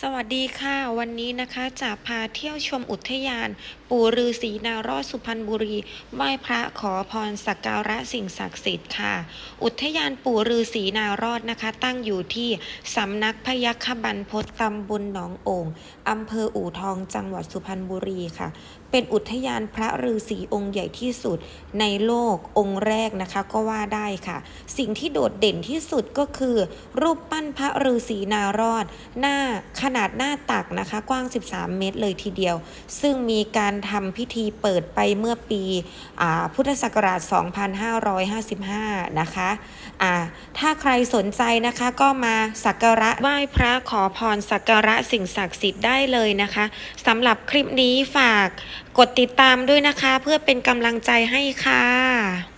สวัสดีค่ะ วันนี้นะคะจะพาเที่ยวชมอุทยาน ปู่ฤาษีนารอดสุพรรณบุรีไหว้พระขอพรสักการะสิ่งศักดิ์สิทธิ์ค่ะ อุทยานปู่ฤาษีนารอดนะคะ ตั้งอยู่ที่สำนักพยัคฆบันพศตำบลหนองโอ่งอำเภออู่ทองจังหวัดสุพรรณบุรีค่ะ เป็นอุทยานพระฤาษีองค์ใหญ่ที่สุดในโลกองค์แรกนะคะก็ว่าได้ค่ะ สิ่งที่โดดเด่นที่สุดก็คือ รูปปั้นพระฤาษีนารอด หน้าขนาดหน้าตักนะคะ กว้าง 13 เมตรเลยทีเดียว ซึ่งมีการทำพิธีเปิดไปเมื่อปีอพุทธศักราช 2555 นะคะะถ้าใครสนใจนะคะก็มาสักการะไหว้พระขอพรสักการะสิ่งศักดิ์สิทธิ์ได้เลยนะคะสำหรับคลิปนี้ฝากกดติดตามด้วยนะคะ เพื่อเป็นกำลังใจให้ค่ะ